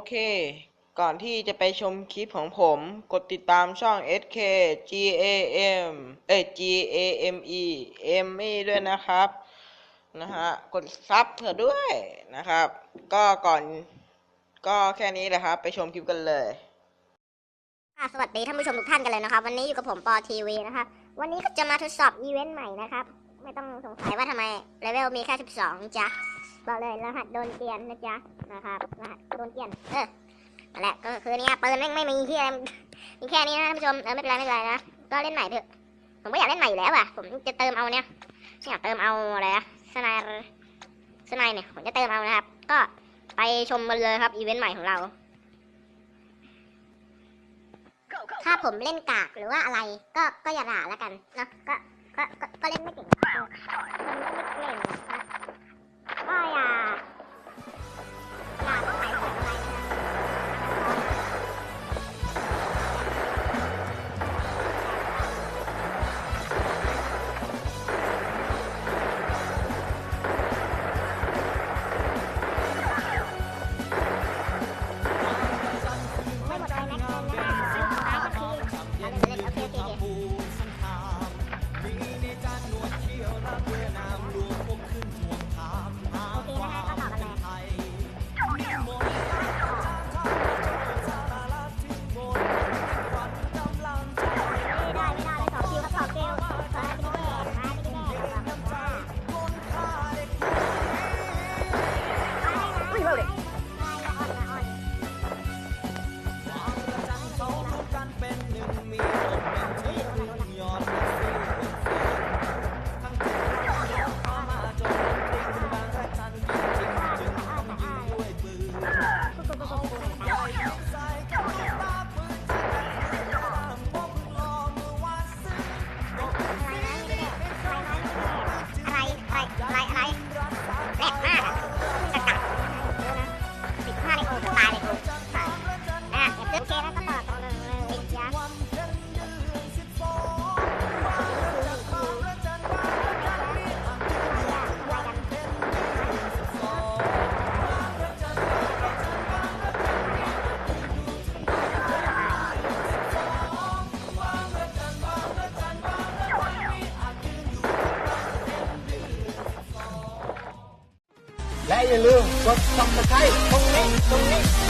โอเค ก่อนที่จะไปชมคลิปของผม กดติดตามช่อง SK GAM เอ้ย GAME M ด้วยนะครับ นะฮะ กดซับเผื่อด้วยนะครับ ก็ก่อนก็แค่นี้แหละครับ ไปชมคลิปกันเลยค่ะสวัสดีท่านผู้ชมทุกท่านกันเลยนะครับ วันนี้อยู่กับผมปอทีวีนะคะวันนี้ก็จะมาทดสอบอีเวนต์ใหม่นะครับ ไม่ต้องสงสัยว่าทำไมเลเวลมีแค่ 12จ้ะ บอกเลยรหัสโดนเปลี่ยนนะจ๊ะนะครับรหัสโดนเปลี่ยนเออนั่นแหละก็คือเนี่ยปืนแม่ไม่มีที่อะไรมีแค่นี้นะท่านผู้ชมเออไม่เป็นไรไม่เป็นไรนะก็เล่นใหม่เถอะผมก็อยากเล่นใหม่อยู่แล้วอะผมจะเติมเอาเนี่ยอยากเติมเอาอะไรอะสไนร์สไนร์เนี่ยผมจะเติมเอานะครับ ก็ไปชมกันเลยครับอีเวนต์ใหม่ของเราถ้าผมเล่นกากหรือว่าอะไรก็ก็อย่าด่าแล้วกันเนาะก็ก็ก็เล่นไม่เก่ง อุ้ย และอย่าลืมกด subscribe ตรงนี้ตรงนี้ตรงนี้ตรงนี้